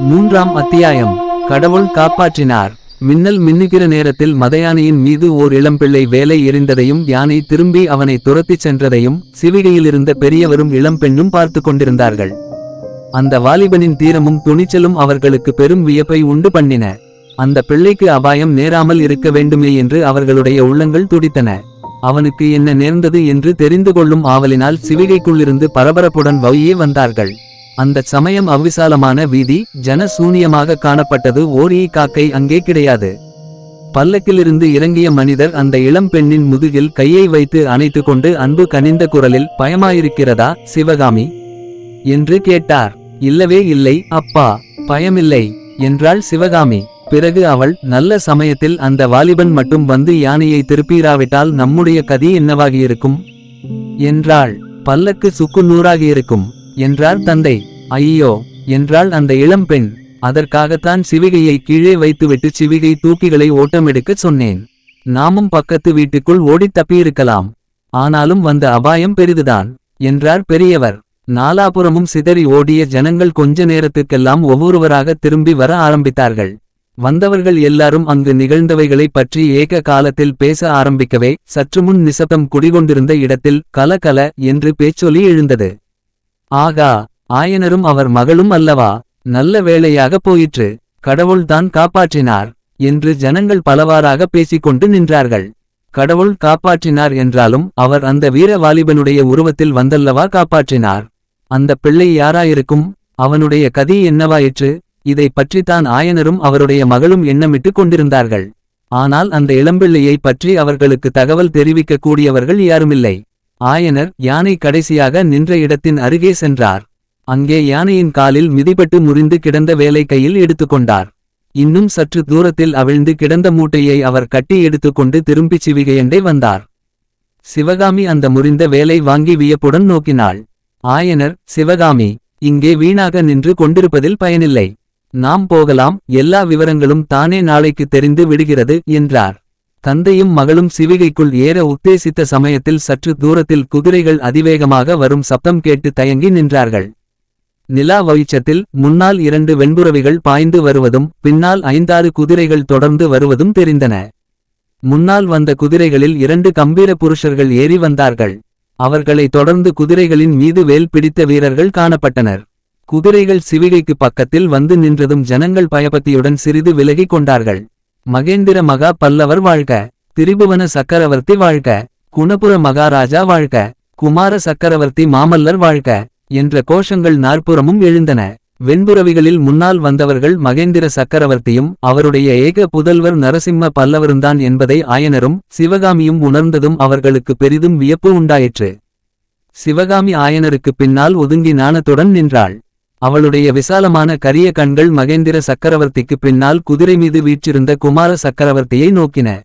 மூன்றாம் அத்தியாயம். கடவுள் காப்பாற்றினார். மின்னல் மின்னுகிற நேரத்தில் மதயானையின் மீது ஓர் இளம்பிள்ளை வேலை எறிந்ததையும் யானை திரும்பி அவனை துரத்திச் சென்றதையும் சிவிகையிலிருந்த பெரியவரும் இளம்பெண்ணும் பார்த்து கொண்டிருந்தார்கள். அந்த வாலிபனின் தீரமும் துணிச்சலும் அவர்களுக்கு பெரும் வியப்பை உண்டு பண்ணின. அந்த பிள்ளைக்கு அபாயம் நேராமல் இருக்க வேண்டுமே என்று அவர்களுடைய உள்ளங்கள் துடித்தன. அவனுக்கு என்ன நேர்ந்தது என்று தெரிந்து கொள்ளும் ஆவலினால் சிவிகைக்குள்ளிருந்து பரபரப்புடன் வழியே வந்தார்கள். அந்தச் சமயம் அவ்விசாலமான வீதி ஜன சூனியமாக காணப்பட்டது ஓரியை காக்கை அங்கே கிடையாது. பல்லக்கிலிருந்து இறங்கிய மனிதர் அந்த இளம் பெண்ணின் முதுகில் கையை வைத்து அணைத்து கொண்டு அன்பு கனிந்த குரலில் பயமாயிருக்கிறதா சிவகாமி என்று கேட்டார். இல்லவே இல்லை அப்பா பயமில்லை என்றாள் சிவகாமி. பிறகு அவள் நல்ல சமயத்தில் அந்த வாலிபன் மட்டும் வந்து யானையை திருப்பீராவிட்டால் நம்முடைய கதி என்னவாகியிருக்கும்? என்றாள். பல்லக்கு சுக்கு நூறாகியிருக்கும் என்றார் தந்தை. ஐயோ என்றாள் அந்த இளம்பெண் அதற்காகத்தான் சிவிகையை கீழே வைத்துவிட்டு சிவிகை தூக்கிகளை ஓட்டமெடுக்கச் சொன்னேன். நாமும் பக்கத்து வீட்டுக்குள் ஓடித் தப்பியிருக்கலாம். ஆனாலும் வந்த அபாயம் பெரிதுதான் என்றார் பெரியவர். நாலாபுறமும் சிதறி ஓடிய ஜனங்கள் கொஞ்ச நேரத்துக்கெல்லாம் ஒவ்வொருவராக திரும்பி வர ஆரம்பித்தார்கள். வந்தவர்கள் எல்லாரும் அங்கு நிகழ்ந்தவைகளைப் பற்றி ஏக காலத்தில் பேச ஆரம்பிக்கவே சற்றுமுன் நிசப்தம் குடிகொண்டிருந்த இடத்தில் கல கல என்று பேச்சொலி எழுந்தது. ஆகா ஆயனரும் அவர் மகளும் அல்லவா? நல்ல வேளையாக போயிற்று. கடவுள்தான் காப்பாற்றினார் என்று ஜனங்கள் பலவாறாக பேசிக்கொண்டு நின்றார்கள். கடவுள் காப்பாற்றினார் என்றாலும் அவர் அந்த வீர வாலிபனுடைய உருவத்தில் வந்தல்லவா காப்பாற்றினார். அந்த பிள்ளை யாராயிருக்கும்? அவனுடைய கதி என்னவாயிற்று இதை பற்றித்தான் ஆயனரும் அவருடைய மகளும் எண்ணமிட்டு கொண்டிருந்தார்கள். ஆனால் அந்த இளம்பிள்ளையை பற்றி அவர்களுக்கு தகவல் தெரிவிக்க கூடியவர்கள் யாருமில்லை. ஆயனர் யானை கடைசியாக நின்ற இடத்தின் அருகே சென்றார். அங்கே யானையின் காலில் மிதிபட்டு முறிந்து கிடந்த வேலை கையில் எடுத்துக்கொண்டார். இன்னும் சற்று தூரத்தில் அவிழ்ந்து கிடந்த மூட்டையை அவர் கட்டி எடுத்துக்கொண்டு திரும்பிச் சிவிகையண்டை வந்தார். சிவகாமி அந்த முறிந்த வேலை வாங்கி வியப்புடன் நோக்கினாள். ஆயனர் சிவகாமி இங்கே வீணாக நின்று கொண்டிருப்பதில் பயனில்லை. நாம் போகலாம் எல்லா விவரங்களும் தானே நாளைக்கு தெரிந்து விடுகிறது என்றார். தந்தையும் மகளும் சிவிகைக்குள் ஏற உத்தேசித்த சமயத்தில் சற்று தூரத்தில் குதிரைகள் அதிவேகமாக வரும் சப்தம் கேட்டு தயங்கி நின்றார்கள். நிலா வெளிச்சத்தில் முன்னால் இரண்டு வெண்புறவிகள் பாய்ந்து வருவதும் பின்னால் ஐந்தாறு குதிரைகள் தொடர்ந்து வருவதும் தெரிந்தன. முன்னால் வந்த குதிரைகளில் இரண்டு கம்பீர புருஷர்கள் ஏறி வந்தார்கள். அவர்களை தொடர்ந்து குதிரைகளின் மீது வேல் பிடித்த வீரர்கள் காணப்பட்டனர். குதிரைகள் சிவிகைக்கு பக்கத்தில் வந்து நின்றதும் ஜனங்கள் பயபக்தியுடன் சிறிது விலகிக் கொண்டார்கள். மகேந்திர மகா பல்லவர் வாழ்க திரிபுவன சக்கரவர்த்தி வாழ்க குணபுர மகாராஜா வாழ்க குமார சக்கரவர்த்தி மாமல்லர் வாழ்க என்ற கோஷங்கள் நாற்புறமும் எழுந்தன. வெண்புறவிகளில் முன்னால் வந்தவர்கள் மகேந்திர சக்கரவர்த்தியும் அவருடைய ஏக புதல்வர் நரசிம்ம பல்லவருந்தான் என்பதை ஆயனரும் சிவகாமியும் உணர்ந்ததும் அவர்களுக்கு பெரிதும் வியப்பு உண்டாயிற்று. சிவகாமி ஆயனருக்கு பின்னால் ஒதுங்கி நாணத்துடன் நின்றாள். அவளுடைய விசாலமான கரிய கண்கள் மகேந்திர சக்கரவர்த்திக்கு பின்னால் குதிரை மீது வீற்றிருந்த குமார சக்கரவர்த்தியை நோக்கின.